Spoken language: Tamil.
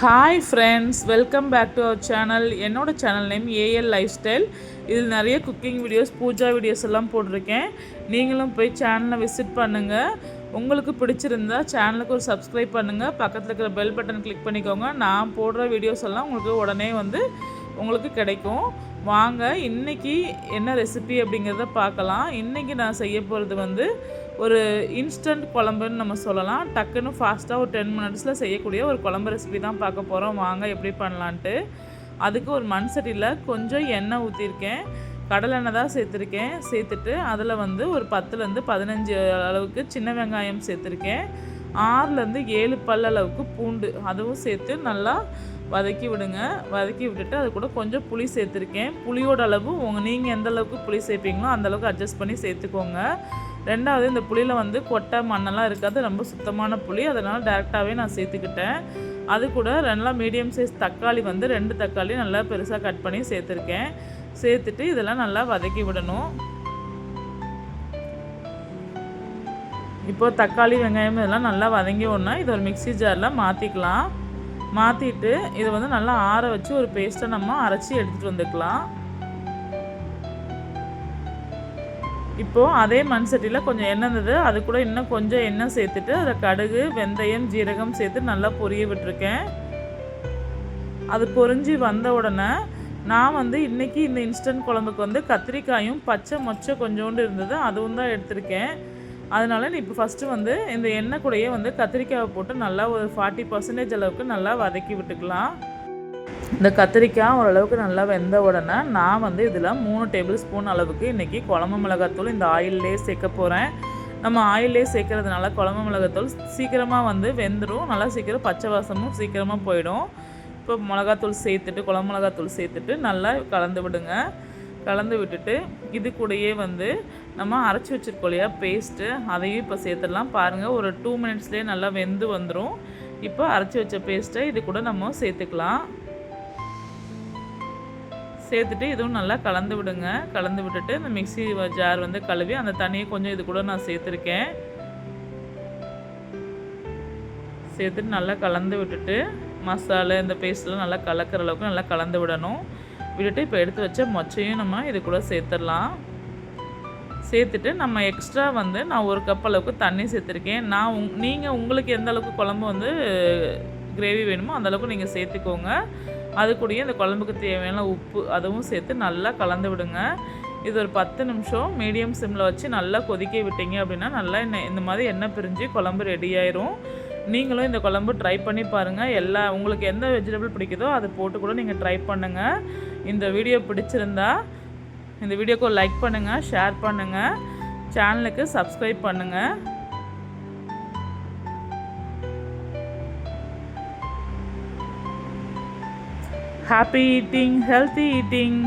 Hi friends welcome back to our channel என்னோட channel name A L lifestyle இதில் நிறைய குக்கிங் வீடியோஸ் பூஜா வீடியோஸ் எல்லாம் போட்டிருக்கேன். நீங்களும் போய் சேனலை விசிட் பண்ணுங்கள் உங்களுக்கு பிடிச்சிருந்தா சேனலுக்கு ஒரு சப்ஸ்கிரைப் பண்ணுங்கள் பக்கத்தில் இருக்கிற பெல் பட்டன் கிளிக் பண்ணிக்கோங்க. நான் போடுற வீடியோஸ் எல்லாம் உங்களுக்கு உடனே வந்து உங்களுக்கு கிடைக்கும். வாங்க இன்றைக்கி என்ன ரெசிபி அப்படிங்கிறத பார்க்கலாம். இன்றைக்கி நான் செய்ய போகிறது வந்து ஒரு இன்ஸ்டன்ட் குழம்புன்னு நம்ம சொல்லலாம். டக்குன்னு ஃபாஸ்ட்டாக ஒரு டென் மினிட்ஸில் செய்யக்கூடிய ஒரு குழம்பு ரெசிபி தான் பார்க்க போகிறோம் வாங்க எப்படி பண்ணலான்ட்டு. அதுக்கு ஒரு மண் சட்டியில் கொஞ்சம் எண்ணெய் ஊற்றிருக்கேன் கடலெண்ணெய் தான் சேர்த்துருக்கேன். சேர்த்துட்டு அதில் வந்து ஒரு பத்துலேருந்து பதினஞ்சு அளவுக்கு சின்ன வெங்காயம் சேர்த்துருக்கேன். ஆறுலேருந்து ஏழு பல் அளவுக்கு பூண்டு. அதுவும் சேர்த்து நல்லா வதக்கி விடுங்க. வதக்கி விட்டுட்டு அது கூட கொஞ்சம் புளி சேர்த்துருக்கேன். புளியோட அளவு உங்கள் நீங்கள் எந்த அளவுக்கு புளி சேர்ப்பீங்களோ அந்தளவுக்கு அட்ஜஸ்ட் பண்ணி சேர்த்துக்கோங்க. ரெண்டாவது இந்த புளியில் வந்து கொட்டை மண்ணெல்லாம் இருக்காது. ரொம்ப சுத்தமான புளி. அதனால் டேரெக்டாகவே நான் சேர்த்துக்கிட்டேன். அது கூட நல்லா மீடியம் சைஸ் தக்காளி வந்து ரெண்டு தக்காளி நல்லா பெருசாக கட் பண்ணி சேர்த்துருக்கேன். சேர்த்துட்டு இதெல்லாம் நல்லா வதக்கி விடணும். இப்போ தக்காளி வெங்காயம் இதெல்லாம் நல்லா வதங்கி ஒன்றா இது ஒரு மிக்சி ஜாரில் மாற்றிக்கலாம் மாற்றிட்டு இதை வந்து நல்லா ஆற வச்சு ஒரு பேஸ்ட்டை நம்ம அரைச்சி எடுத்துகிட்டு வந்துக்கலாம். இப்போது அதே மண் சட்டியில் கொஞ்சம் எண்ணெய் இருந்தது. அது கூட இன்னும் கொஞ்சம் எண்ணெய் சேர்த்துட்டு அதில் கடுகு வெந்தயம் ஜீரகம் சேர்த்து நல்லா பொரிய விட்டுருக்கேன். அது பொறிஞ்சி வந்த உடனே நான் வந்து இன்றைக்கி இந்த இன்ஸ்டன்ட் குழம்புக்கு வந்து கத்திரிக்காயும் பச்சை மொச்சை கொஞ்சோண்டு இருந்தது. அதுவும் தான் எடுத்திருக்கேன். அதனால் நீ இப்போ ஃபஸ்ட்டு வந்து இந்த எண்ணெய் கூடையே வந்து கத்திரிக்காயை போட்டு நல்லா ஒரு ஃபார்ட்டி பர்சன்டேஜ் அளவுக்கு நல்லா வதக்கி விட்டுக்கலாம். இந்த கத்திரிக்காய் ஓரளவுக்கு நல்லா வெந்த உடனே நான் வந்து இதில் மூணு டேபிள் ஸ்பூன் அளவுக்கு இன்றைக்கி குழம்பு மிளகாத்தூள் இந்த ஆயிலே சேர்க்க போகிறேன் நம்ம ஆயிலே சேர்க்கறதுனால குழம்பு மிளகாத்தூள் சீக்கிரமாக வந்து வெந்துடும் நல்லா சீக்கிரம் பச்சை வாசமும் சீக்கிரமாக போயிடும். இப்போ மிளகாத்தூள் சேர்த்துட்டு குழம்பு மிளகாத்தூள் சேர்த்துட்டு நல்லா கலந்து விடுங்க. கலந்து விட்டுட்டு இது கூடயே வந்து நம்ம அரைச்சி வச்சுருக்கோம் இல்லையா பேஸ்ட்டு அதையும் இப்போ சேர்த்துடலாம். பாருங்கள் ஒரு டூ மினிட்ஸ்லேயே நல்லா வெந்து வந்துடும் இப்போ அரைச்சி வச்ச பேஸ்ட்டை இது கூட நம்ம சேர்த்துக்கலாம். சேர்த்துட்டு இதுவும் நல்லா கலந்து விடுங்க. கலந்து விட்டுட்டு இந்த மிக்சி ஜார் வந்து கழுவி அந்த தண்ணியை கொஞ்சம் இது கூட நான் சேர்த்துருக்கேன். சேர்த்துட்டு நல்லா கலந்து விட்டுட்டு மசாலா இந்த பேஸ்ட்லாம் நல்லா கலக்கிற அளவுக்கு நல்லா கலந்து விடணும். விட்டுட்டு இப்போ எடுத்து வச்ச மொச்சையும் நம்ம இது கூட சேர்த்துடலாம். சேர்த்துட்டு நம்ம எக்ஸ்ட்ரா வந்து நான் ஒரு கப் அளவுக்கு தண்ணி சேர்த்துருக்கேன். நான் உங் நீங்கள் உங்களுக்கு எந்த அளவுக்கு குழம்பு வந்து கிரேவி வேணுமோ அந்தளவுக்கு நீங்கள் சேர்த்துக்கோங்க. அது கூடயே இந்த குழம்புக்கு தேவையான உப்பு அதுவும் சேர்த்து நல்லா கலந்து விடுங்க. இது ஒரு பத்து நிமிஷம் மீடியம் சிம்மில் வச்சு நல்லா கொதிக்க விட்டீங்க அப்படின்னா நல்லா எண்ணெய் இந்த மாதிரி எண்ணெய் பிரிஞ்சு குழம்பு ரெடி ஆயிரும். நீங்களும் இந்த குழம்பு ட்ரை பண்ணி பாருங்கள் எல்லா உங்களுக்கு எந்த வெஜிடபிள் பிடிக்குதோ அதை போட்டு கூட நீங்கள் ட்ரை பண்ணுங்கள் இந்த வீடியோ பிடிச்சிருந்தா இந்த வீடியோக்கு லைக் பண்ணுங்கள் ஷேர் பண்ணுங்கள் சேனலுக்கு சப்ஸ்கிரைப் பண்ணுங்கள் ஹாப்பி ஈட்டிங் ஹெல்த்தி ஈட்டிங்